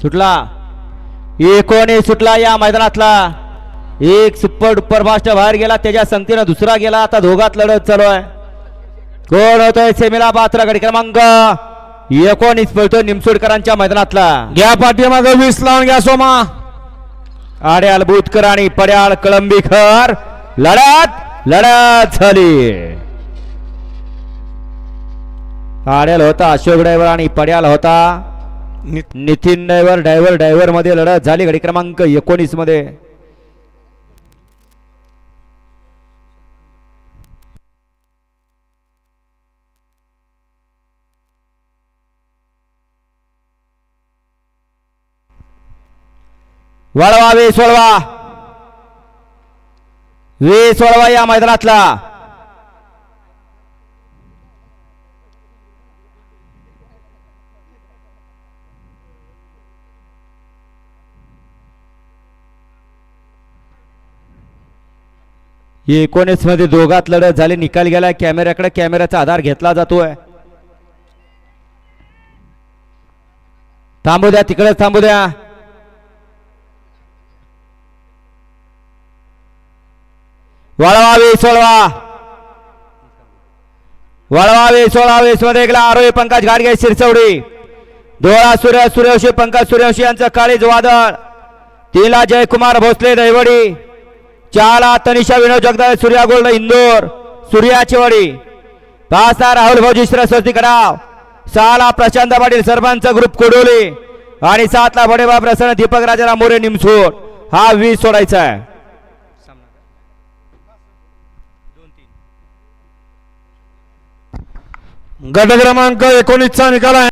सुटला. एकोणीस सुटला या मैदानातला. एक सुपर डुपर फास्ट बाहेर गेला त्याच्या संगतीनं दुसरा गेला. आता दोघात लढत चालू आहे. कोण होतोय? सेमीला पात्र गडी क्रमांक एकोणीस पळतो निमसोडकरांच्या मैदानातला. घ्या पाठीमागं वीस लावून घ्या सोमा. आड्याल बुतकर आणि पड्याळ कळंबीकर लढत लढत झाली. आड्याल होता अशोक ड्रायव्हर आणि पड्याल होता. नितीन डायव्हर डायव्हर डायव्हरमध्ये लढत झाली घडी क्रमांक एकोणीसमध्ये वळवा वीस वळवा वीस वळवा या मैदानातला. एकोणीसमध्ये दोघात लढत झाली. निकाल गेला. कॅमेऱ्याकडे कॅमेऱ्याचा आधार घेतला जातोय. थांबू द्या तिकडेच थांबू द्या. वळवा वीस वळवा वळवा वीस वळवा वीसमध्ये एकला आरोही पंकज गाडगे शिरसवडी डोळा सूर्य सूर्यवंशी पंकज सूर्यवंशी यांचं काळीज वादळ. तिला जयकुमार भोसले दैवडी. चाला तनिषा विनोद जगदाळे सूर्या गोल्ड इंदोर सूर्याची वडी पासा राहुल भाऊजी सरस्वती कराव सहाला प्रशांत पाटील सरपंच ग्रुप कोडोली आणि सातला बडेबा प्रसन्न दीपक राजाराम मोरे निमसोड. हा वीज सोडायचा आहे. गट क्रमांक एकोणीसचा निकाल आहे.